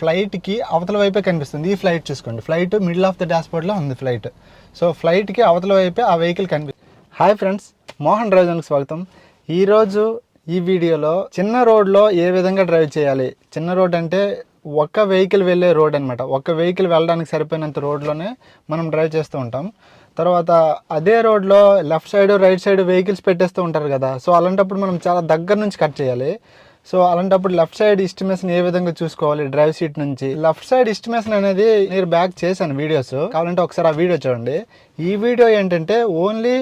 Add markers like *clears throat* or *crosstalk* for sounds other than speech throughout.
ఫ్లైట్కి అవతల వైపే కనిపిస్తుంది. ఈ ఫ్లైట్ చూసుకోండి. ఫ్లైట్ మిడిల్ ఆఫ్ ద డాష్బోర్డ్లో ఉంది ఫ్లైట్. సో ఫ్లైట్కి అవతల వైపే ఆ వెహికల్ కనిపి హాయ్ ఫ్రెండ్స్ మోహన్ డ్రైవ్ స్వాగతం. ఈరోజు ఈ వీడియోలో చిన్న రోడ్లో ఏ విధంగా డ్రైవ్ చేయాలి? చిన్న రోడ్ అంటే ఒక్క వెహికల్ వెళ్ళే రోడ్ అనమాట ఒక్క వెహికల్ వెళ్ళడానికి సరిపోయినంత రోడ్లోనే మనం డ్రైవ్ చేస్తూ ఉంటాం. తర్వాత అదే రోడ్లో left side right side vehicles పెట్టేస్తూ ఉంటారు కదా. సో అలాంటప్పుడు మనం చాలా దగ్గర నుంచి కట్ చేయాలి. సో అలాంటప్పుడు లెఫ్ట్ సైడ్ ఇస్టిమేషన్ ఏ విధంగా చూసుకోవాలి? డ్రైవ్ సీట్ నుంచి. లెఫ్ట్ సైడ్ ఇస్టిమేషన్ అనేది నేను బ్యాక్ చేశాను వీడియోస్ కావాలంటే ఒకసారి ఆ వీడియో చూడండి. ఈ వీడియో ఏంటంటే ఓన్లీ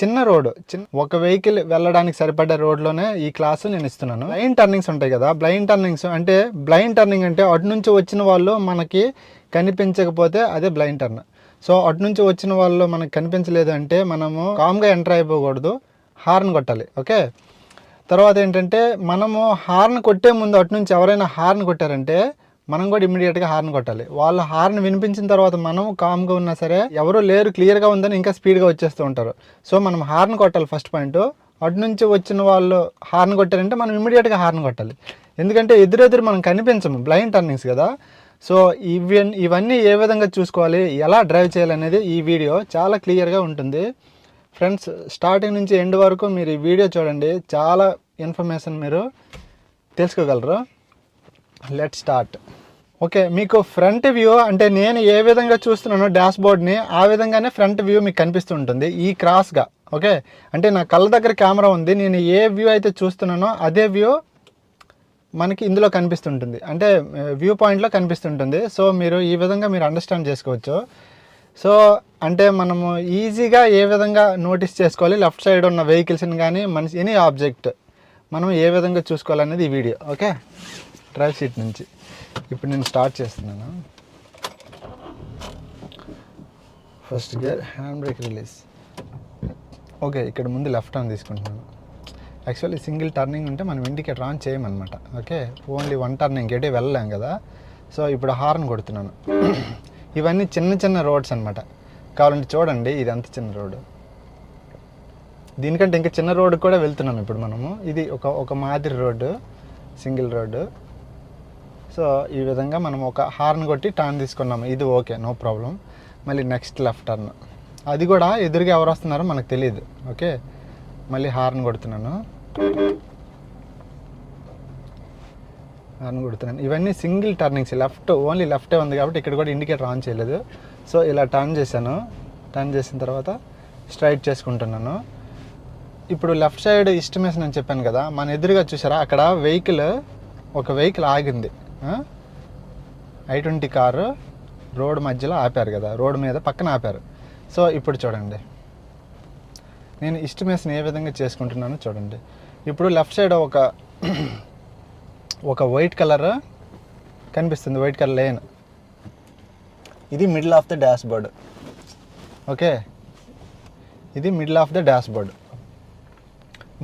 చిన్న రోడ్ చిన్న ఒక వెహికల్ వెళ్ళడానికి సరిపడే రోడ్లోనే ఈ క్లాస్ నేను ఇస్తున్నాను. బ్లైండ్ టర్నింగ్స్ ఉంటాయి కదా? బ్లైండ్ టర్నింగ్స్ అంటే బ్లైండ్ టర్నింగ్ అంటే అటు నుంచి వచ్చిన వాళ్ళు మనకి కనిపించకపోతే అదే బ్లైండ్ టర్న్ సో అటు నుంచి వచ్చిన వాళ్ళు మనకు కనిపించలేదు అంటే మనము కామ్గా ఎంటర్ అయిపోకూడదు. హార్న్ కొట్టాలి. ఓకే తర్వాత ఏంటంటే మనము హార్న్ కొట్టే ముందు అటు నుంచి ఎవరైనా హార్న్ కొట్టారంటే మనం కూడా ఇమీడియట్గా హార్న్ కొట్టాలి. వాళ్ళ హార్న్ వినిపించిన తర్వాత మనం కామ్గా ఉన్నా సరే ఎవరు లేరు క్లియర్గా ఉందని ఇంకా స్పీడ్గా వచ్చేస్తూ ఉంటారు. సో మనం హార్న్ కొట్టాలి ఫస్ట్ పాయింట్ అటు నుంచి వచ్చిన వాళ్ళు హార్న్ కొట్టారంటే మనం ఇమీడియట్గా హార్న్ కొట్టాలి. ఎందుకంటే ఎదురెదురు మనం కనిపించము బ్లైండ్ టర్నింగ్స్ కదా. సో ఇవన్నీ ఇవన్నీ ఏ విధంగా చూసుకోవాలి ఎలా డ్రైవ్ చేయాలనేది ఈ వీడియో చాలా క్లియర్గా ఉంటుంది. ఫ్రెండ్స్ స్టార్టింగ్ నుంచి ఎండ్ వరకు మీరు ఈ వీడియో చూడండి. చాలా ఇన్ఫర్మేషన్ మీరు తెలుసుకోగలరు. లెట్ స్టార్ట్ ఓకే మీకు ఫ్రంట్ వ్యూ అంటే నేను ఏ విధంగా చూస్తున్నానో డాష్ బోర్డ్ని ఆ విధంగానే ఫ్రంట్ వ్యూ మీకు కనిపిస్తుంటుంది ఈ క్రాస్గా ఓకే అంటే నా కళ్ళ దగ్గర కెమెరా ఉంది. నేను ఏ వ్యూ అయితే చూస్తున్నానో అదే వ్యూ మనకి ఇందులో కనిపిస్తుంటుంది అంటే eh, వ్యూ పాయింట్లో కనిపిస్తుంటుంది సో మీరు ఈ విధంగా మీరు అండర్స్టాండ్ చేసుకోవచ్చు. సో అంటే మనము ఈజీగా ఏ విధంగా నోటీస్ చేసుకోవాలి? లెఫ్ట్ సైడ్ ఉన్న వెహికల్స్ని కానీ మనిషి ఎనీ ఆబ్జెక్ట్ మనం ఏ విధంగా చూసుకోవాలనేది ఈ వీడియో ఓకే? డ్రైవ్ సీట్ నుంచి. ఇప్పుడు నేను స్టార్ట్ చేస్తున్నాను. First gear hand brake release. Okay ఇక్కడ ముందు లెఫ్ట్ హ్యాండ్ తీసుకుంటున్నాను. యాక్చువల్లీ సింగిల్ టర్నింగ్ ఉంటే మనం ఇండికేటర్ ఆన్ చేయమన్నమాట ఓకే? ఓన్లీ వన్ టర్నింగ్ ఎటే వెళ్ళలేం కదా? సో ఇప్పుడు హార్న్ కొడుతున్నాను. *clears throat* ఇవన్నీ చిన్న చిన్న రోడ్స్ అనమాట కావాలంటే చూడండి ఇది అంత చిన్న రోడ్డు దీనికంటే ఇంకా చిన్న రోడ్డు కూడా వెళ్తున్నాం ఇప్పుడు మనము. ఇది ఒక ఒక మాదిరి రోడ్డు సింగిల్ రోడ్డు సో ఈ విధంగా మనం ఒక హార్న్ కొట్టి టర్న్ తీసుకున్నాము. ఇది ఓకే నో ప్రాబ్లం. మళ్ళీ నెక్స్ట్ లెఫ్ట్ టర్న్. అది కూడా ఎదురుగా ఎవరు వస్తున్నారో మనకు తెలియదు ఓకే? మళ్ళీ హార్న్ కొడుతున్నాను. హార్న్ కొడుతున్నాను. ఇవన్నీ సింగిల్ టర్నింగ్స్ లెఫ్ట్ ఓన్లీ లెఫ్టే ఉంది కాబట్టి ఇక్కడ కూడా ఇండికేటర్ ఆన్ చేయలేదు. సో ఇలా టర్న్ చేశాను. టర్న్ చేసిన తర్వాత స్ట్రైట్ చేసుకుంటున్నాను. ఇప్పుడు లెఫ్ట్ సైడ్ ఇస్టిమేషన్ అని చెప్పాను కదా మన ఎదురుగా చూసారా? అక్కడ వెహికల్ ఒక వెహికల్ ఆగింది. ఐ ట్వంటీ కారు రోడ్ మధ్యలో ఆపారు కదా రోడ్ మీద పక్కన ఆపారు. సో ఇప్పుడు చూడండి. నేను ఇస్టిమేషన్ ఏ విధంగా చేసుకుంటున్నానో చూడండి. ఇప్పుడు లెఫ్ట్ సైడ్ ఒక ఒక వైట్ కలర్ కనిపిస్తుంది వైట్ కలర్ లేన్ ఇది middle of the dashboard okay ఇది middle of the dashboard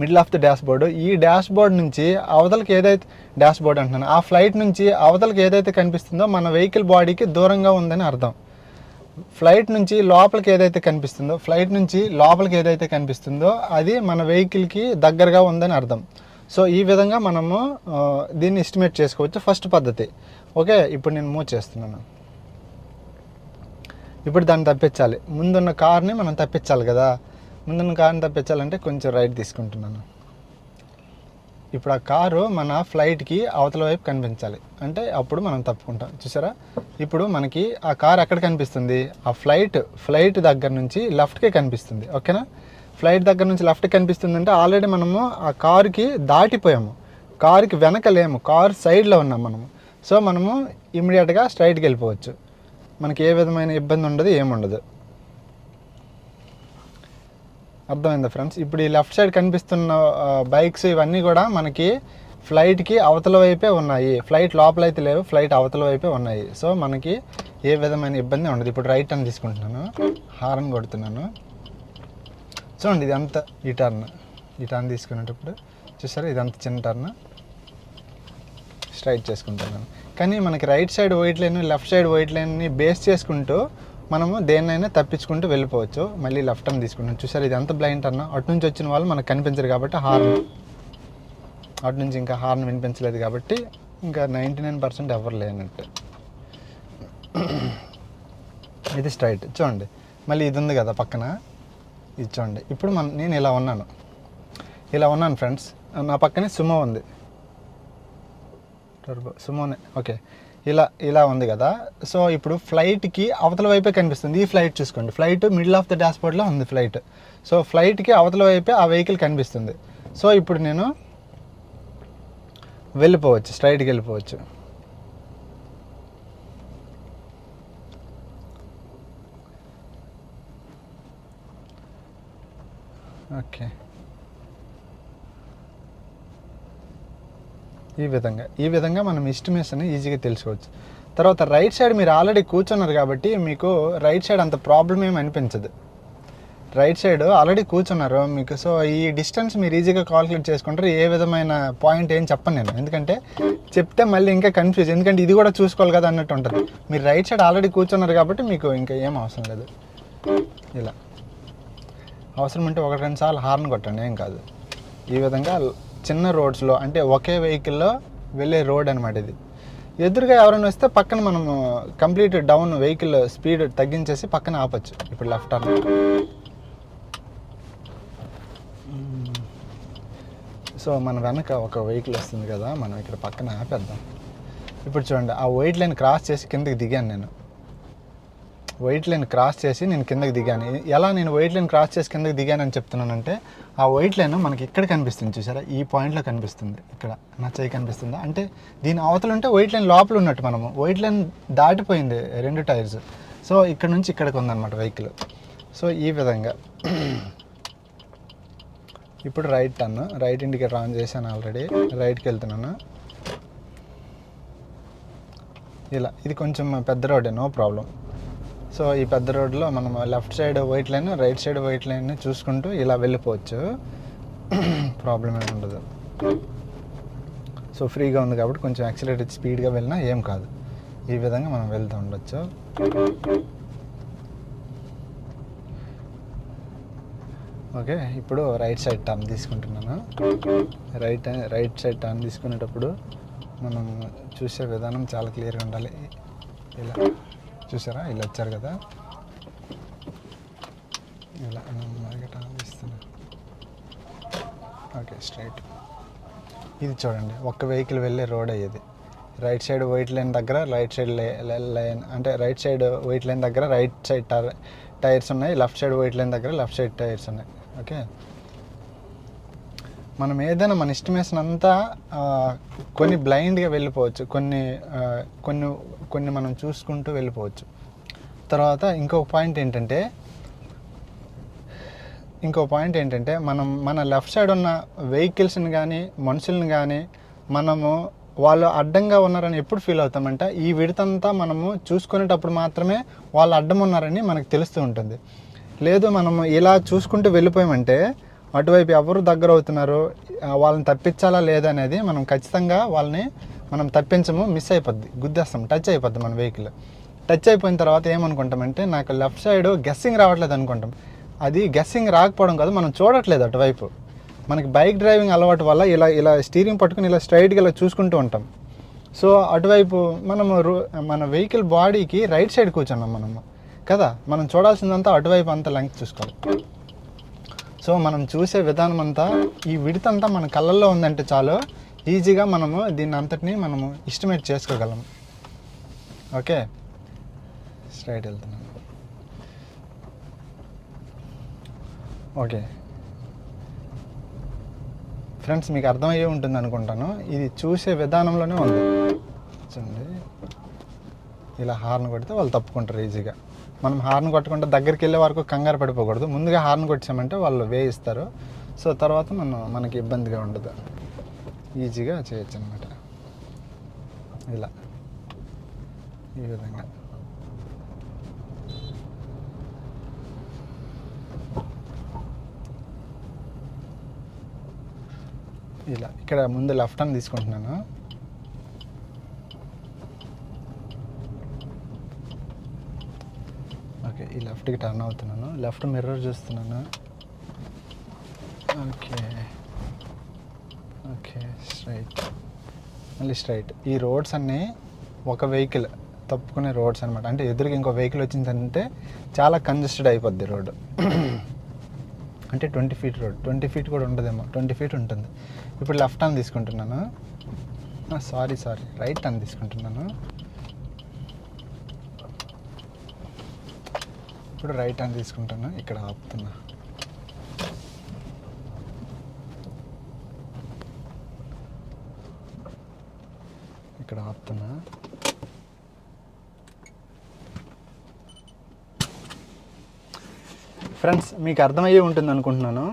middle of the dashboard ఈ డాష్ బోర్డ్ నుంచి అవతలకి ఏదైతే డాష్ బోర్డ్ అంటున్నాను. ఆ ఫ్లైట్ నుంచి అవతలకి ఏదైతే కనిపిస్తుందో మన వెహికల్ బాడీకి దూరంగా ఉందని అర్థం. ఫ్లైట్ నుంచి లోపలికి ఏదైతే కనిపిస్తుందో ఫ్లైట్ నుంచి లోపలికి ఏదైతే కనిపిస్తుందో అది మన వెహికల్కి దగ్గరగా ఉందని అర్థం. సో ఈ విధంగా మనము దీన్ని ఎస్టిమేట్ చేసుకోవచ్చు. ఫస్ట్ పద్ధతి. ఓకే ఇప్పుడు నేను మూవ్ చేస్తున్నాను. ఇప్పుడు దాన్ని తప్పించాలి. ముందున్న కార్ని మనం తప్పించాలి కదా. ముందున్న కార్ని తప్పించాలంటే కొంచెం రైట్ తీసుకుంటున్నాను. ఇప్పుడు ఆ కారు మన ఫ్లైట్కి అవతల వైపు కనిపించాలి. అంటే అప్పుడు మనం తప్పుకుంటాం. చూసారా? ఇప్పుడు మనకి ఆ కార్ ఎక్కడ కనిపిస్తుంది? ఆ ఫ్లైట్ ఫ్లైట్ దగ్గర నుంచి లెఫ్ట్కే కనిపిస్తుంది. ఓకేనా? ఫ్లైట్ దగ్గర నుంచి లెఫ్ట్ కనిపిస్తుంది అంటే ఆల్రెడీ మనము ఆ కారుకి దాటిపోయాము. కారుకి వెనక లేము. కారు సైడ్లో ఉన్నాం మనము. సో మనము ఇమీడియట్గా స్ట్రైట్కి వెళ్ళిపోవచ్చు. మనకి ఏ విధమైన ఇబ్బంది ఉండదు ఏముండదు అర్థమైందా ఫ్రెండ్స్? ఇప్పుడు ఈ లెఫ్ట్ సైడ్ కనిపిస్తున్న బైక్స్ ఇవన్నీ కూడా మనకి ఫ్లైట్కి అవతల వైపే ఉన్నాయి. ఫ్లైట్ లోపల అయితే లేవు ఫ్లైట్ అవతల వైపే ఉన్నాయి. సో మనకి ఏ విధమైన ఇబ్బంది ఉండదు. ఇప్పుడు రైట్ టర్న్ తీసుకుంటున్నాను. హార్న్ కొడుతున్నాను. చూడండి ఇది అంత ఈ టర్న్. ఈ టర్న్ తీసుకునేటప్పుడు చూసారా? ఇది అంత చిన్న టర్న్. స్ట్రైట్ చేసుకుంటున్నాను కానీ మనకి right side white line left side white లైన్ని బేస్ చేసుకుంటూ మనము దేన్నైనా తప్పించుకుంటూ వెళ్ళిపోవచ్చు. మళ్ళీ లెఫ్ట్ టర్న్ తీసుకుంటాం చూసారు ఇది ఎంత బ్లైండ్ అన్న అటు నుంచి వచ్చిన వాళ్ళు మనకు కనిపించరు కాబట్టి హార్న్ అటు నుంచి ఇంకా హార్న్ వినిపించలేదు కాబట్టి ఇంకా నైంటీ నైన్ పర్సెంట్ ఎవరు లేనట్టు. ఇది స్ట్రైట్ చూడండి. మళ్ళీ ఇది ఉంది కదా పక్కన. ఇది చూడండి. ఇప్పుడు మన నేను ఇలా ఉన్నాను. ఇలా ఉన్నాను ఫ్రెండ్స్ నా పక్కనే సుమో ఉంది. టర్బో సుమోనే ఓకే ఇలా ఇలా ఉంది కదా. సో ఇప్పుడు ఫ్లైట్కి అవతల వైపే కనిపిస్తుంది. ఈ ఫ్లైట్ చూసుకోండి. ఫ్లైట్ మిడిల్ ఆఫ్ ద డాష్బోర్డ్లో ఉంది ఫ్లైట్ సో ఫ్లైట్కి అవతల వైపే ఆ వెహికల్ కనిపిస్తుంది. సో ఇప్పుడు నేను వెళ్ళిపోవచ్చు. స్ట్రైట్కి వెళ్ళిపోవచ్చు. ఓకే ఈ విధంగా. ఈ విధంగా మనం ఎస్టిమేషన్ ఈజీగా తెలుసుకోవచ్చు. తర్వాత రైట్ సైడ్ మీరు ఆల్రెడీ కూర్చున్నారు కాబట్టి మీకు రైట్ సైడ్ అంత ప్రాబ్లం ఏమి అనిపించదు. రైట్ సైడ్ ఆల్రెడీ కూర్చున్నారు మీకు. సో ఈ డిస్టెన్స్ మీరు ఈజీగా కాల్కులేట్ చేసుకుంటారు. ఏ విధమైన పాయింట్ ఏం చెప్పను నేను. ఎందుకంటే చెప్తే మళ్ళీ ఇంకా కన్ఫ్యూజ్ ఎందుకంటే ఇది కూడా చూసుకోవాలి కదా అన్నట్టు ఉంటుంది. మీరు రైట్ సైడ్ ఆల్రెడీ కూర్చున్నారు కాబట్టి మీకు ఇంకా ఏం అవసరం లేదు. ఇలా. అవసరం ఉంటే ఒకటి రెండు సార్లు హార్న్ కొట్టండి. ఏం కాదు. ఈ విధంగా చిన్న రోడ్స్లో అంటే ఒకే వెహికల్లో వెళ్ళే రోడ్ అనమాట ఇది. ఎదురుగా ఎవరైనా వస్తే పక్కన మనము కంప్లీట్ డౌన్ వెహికల్ స్పీడ్ తగ్గించేసి పక్కన ఆపచ్చు. ఇప్పుడు లెఫ్ట్ టర్న్. సో మన వెనక ఒక వెహికల్ వస్తుంది కదా మనం ఇక్కడ పక్కన ఆపేద్దాం. ఇప్పుడు చూడండి ఆ వైట్ లైన్ క్రాస్ చేసి కిందకి దిగాను నేను. వైట్ లైన్ క్రాస్ చేసి నేను కిందకి దిగాను. ఎలా నేను వైట్ లైన్ క్రాస్ చేసి కిందకి దిగానని చెప్తున్నానంటే ఆ వైట్ లైన్ మనకి ఇక్కడ కనిపిస్తుంది చూసారా? ఈ పాయింట్లో కనిపిస్తుంది ఇక్కడ. నా చేయి కనిపిస్తుందా? అంటే దీని అవతల ఉంటే వైట్ లైన్ లోపల ఉన్నట్టు మనము. వైట్ లైన్ దాటిపోయింది రెండు టైర్స్ సో ఇక్కడ నుంచి ఇక్కడికి ఉందన్నమాట వెహికల్ సో ఈ విధంగా. ఇప్పుడు right turn right indicator on చేశాను ఆల్రెడీ రైట్కి వెళ్తున్నాను. ఇలా. ఇది కొంచెం పెద్ద రోడే నో ప్రాబ్లం సో ఈ పెద్ద రోడ్లో మనం left side white line right side white line చూసుకుంటూ ఇలా వెళ్ళిపోవచ్చు. *clears throat* ప్రాబ్లం ఏమి ఉండదు. సో ఫ్రీగా ఉంది కాబట్టి కొంచెం యాక్సిలేటర్ స్పీడ్గా వెళ్ళినా ఏం కాదు. ఈ విధంగా మనం వెళ్తూ ఉండొచ్చు. ఓకే ఇప్పుడు రైట్ సైడ్ టర్న్ తీసుకుంటున్నాను. రైట్ రైట్ సైడ్ టర్న్ తీసుకునేటప్పుడు మనం చూసే విధానం చాలా క్లియర్గా ఉండాలి. ఇలా. చూసారా? ఇలా వచ్చారు కదా. ఇలా నెమ్మదిగా ఇస్తున్నా ఓకే స్ట్రైట్. ఇది చూడండి ఒక్క వెహికల్ వెళ్ళే రోడ్ అయ్యేది. రైట్ సైడ్ వైట్ లైన్ దగ్గర రైట్ సైడ్ లైన్ అంటే రైట్ సైడ్ వైట్ లైన్ దగ్గర రైట్ సైడ్ టైర్స్ ఉన్నాయి లెఫ్ట్ సైడ్ వైట్ లైన్ దగ్గర లెఫ్ట్ సైడ్ టైర్స్ ఉన్నాయి. ఓకే? మనం ఏదైనా మన ఎస్టిమేషన్ అంతా కొన్ని బ్లైండ్గా వెళ్ళిపోవచ్చు. కొన్ని కొన్ని కొన్ని మనం చూసుకుంటూ వెళ్ళిపోవచ్చు. తర్వాత ఇంకొక పాయింట్ ఏంటంటే ఇంకో పాయింట్ ఏంటంటే మనం మన లెఫ్ట్ సైడ్ ఉన్న వెహికల్స్ని కానీ మనుషుల్ని కానీ మనము వాళ్ళు అడ్డంగా ఉన్నారని ఎప్పుడు ఫీల్ అవుతామంటే? ఈ విడతంతా మనము చూసుకునేటప్పుడు మాత్రమే వాళ్ళు అడ్డం ఉన్నారని మనకు తెలుస్తూ ఉంటుంది. లేదు మనము ఇలా చూసుకుంటూ వెళ్ళిపోయామంటే అటువైపు ఎవరు దగ్గర అవుతున్నారు వాళ్ళని తప్పించాలా లేదనేది మనం ఖచ్చితంగా వాళ్ళని మనం తప్పించము మిస్ అయిపోద్ది. గుద్దేస్తాం టచ్ అయిపోద్ది మన వెహికల్ టచ్ అయిపోయిన తర్వాత ఏమనుకుంటామంటే నాకు లెఫ్ట్ సైడ్ గెస్సింగ్ రావట్లేదు అనుకుంటాం. అది గెస్సింగ్ రాకపోవడం కాదు మనం చూడట్లేదు అటువైపు. మనకి బైక్ డ్రైవింగ్ అలవాటు వల్ల ఇలా ఇలా స్టీరింగ్ పట్టుకుని ఇలా స్ట్రైట్గా ఇలా చూసుకుంటూ ఉంటాం. సో అటువైపు మనము రూ మన వెహికల్ బాడీకి రైట్ సైడ్ కూర్చున్నాం మనము. కదా? మనం చూడాల్సిందంతా అటువైపు అంతా లెంగ్త్ చూసుకోవాలి. సో మనం చూసే విధానం అంతా ఈ విడతంతా మన కళ్ళల్లో ఉందంటే చాలు. ఈజీగా మనము దీన్ని అంతటిని మనము ఎస్టిమేట్ చేసుకోగలం. ఓకే? స్ట్రైట్ వెళ్తున్నాను ఓకే. ఫ్రెండ్స్ మీకు అర్థమయ్యే ఉంటుంది అనుకుంటాను. ఇది చూసే విధానంలోనే ఉంది. చూడండి. ఇలా హార్న్ కొడితే వాళ్ళు తప్పుకుంటారు ఈజీగా. మనం హార్న్ కొట్టకుండా దగ్గరికి వెళ్ళే వరకు కంగారు పడిపోకూడదు. ముందుగా హార్న్ కొట్టామంటే వాళ్ళు వేయిస్తారు. సో తర్వాత మనం మనకి ఇబ్బందిగా ఉండదు. ఈజీగా చేయొచ్చు అనమాట ఇలా. ఈ విధంగా. ఇలా. ఇక్కడ ముందు లెఫ్ట్ అని తీసుకుంటున్నాను ఓకే ఈ లెఫ్ట్కి టర్న్ అవుతున్నాను. లెఫ్ట్ మిర్రర్ చూస్తున్నాను. ఓకే. ఓకే స్ట్రైట్ మళ్ళీ స్ట్రైట్ ఈ రోడ్స్ అన్నీ ఒక వెహికల్ తప్పుకునే రోడ్స్ అనమాట అంటే ఎదురుగా ఇంకో వెహికల్ వచ్చిందంటే చాలా కంజెస్టెడ్ అయిపోద్ది రోడ్డు. *clears throat* అంటే twenty feet road twenty feet కూడా ఉండదేమో. ట్వంటీ ఫీట్ ఉంటుంది. ఇప్పుడు లెఫ్ట్ హ్యాండ్ తీసుకుంటున్నాను. సారీ సారీ రైట్ టర్న్ తీసుకుంటున్నాను. ఇప్పుడు రైట్ అని తీసుకుంటాను? ఇక్కడ ఆపుతున్నా. ఇక్కడ ఆపుతున్నా. ఫ్రెండ్స్ మీకు అర్థమయ్యే ఉంటుంది అనుకుంటున్నాను.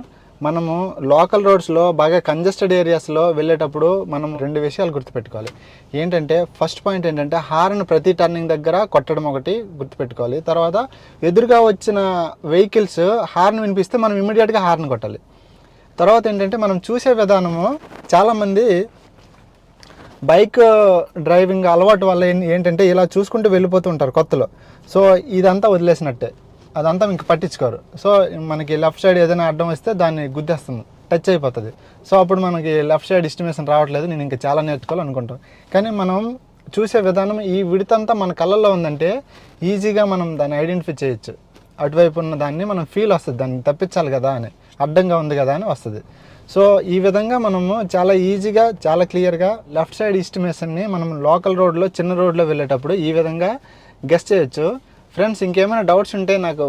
మనము లోకల్ రోడ్స్లో బాగా కంజెస్టెడ్ ఏరియాస్లో వెళ్ళేటప్పుడు మనం రెండు విషయాలు గుర్తుపెట్టుకోవాలి. ఏంటంటే ఫస్ట్ పాయింట్ ఏంటంటే హార్న్ ప్రతి టర్నింగ్ దగ్గర కొట్టడం ఒకటి గుర్తుపెట్టుకోవాలి. తర్వాత ఎదురుగా వచ్చిన వెహికల్స్ హార్న్ వినిపిస్తే మనం ఇమీడియట్గా హార్న్ కొట్టాలి. తర్వాత ఏంటంటే మనం చూసే విధానము చాలామంది బైక్ డ్రైవింగ్ అలవాటు వల్ల ఏంటంటే ఇలా చూసుకుంటూ వెళ్ళిపోతూ ఉంటారు కొత్తలో. సో ఇదంతా వదిలేసినట్టే. అదంతా ఇంక పట్టించుకోరు. సో మనకి లెఫ్ట్ సైడ్ ఏదైనా అడ్డం వస్తే దాన్ని గుద్దేస్తుంది. టచ్ అయిపోతుంది. సో అప్పుడు మనకి లెఫ్ట్ సైడ్ ఎస్టిమేషన్ రావట్లేదు. నేను ఇంకా చాలా నేర్చుకోవాలి అనుకుంటాం కానీ మనం చూసే విధానం ఈ విడతంతా మన కళ్ళల్లో ఉందంటే ఈజీగా మనం దాన్ని ఐడెంటిఫై చేయొచ్చు. అటువైపు ఉన్న దాన్ని మనం ఫీల్ వస్తుంది. దాన్ని తప్పించాలి కదా అని. అడ్డంగా ఉంది కదా అని వస్తుంది. సో ఈ విధంగా మనము చాలా ఈజీగా చాలా క్లియర్గా లెఫ్ట్ సైడ్ ఎస్టిమేషన్ని మనం లోకల్ రోడ్లో చిన్న రోడ్లో వెళ్ళేటప్పుడు ఈ విధంగా గెస్ట్ చేయొచ్చు. ఫ్రెండ్స్ ఇంకేమైనా డౌట్స్ ఉంటే నాకు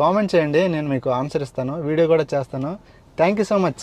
కామెంట్ చేయండి నేను మీకు ఆన్సర్ ఇస్తాను వీడియో కూడా చేస్తాను. Thank you so much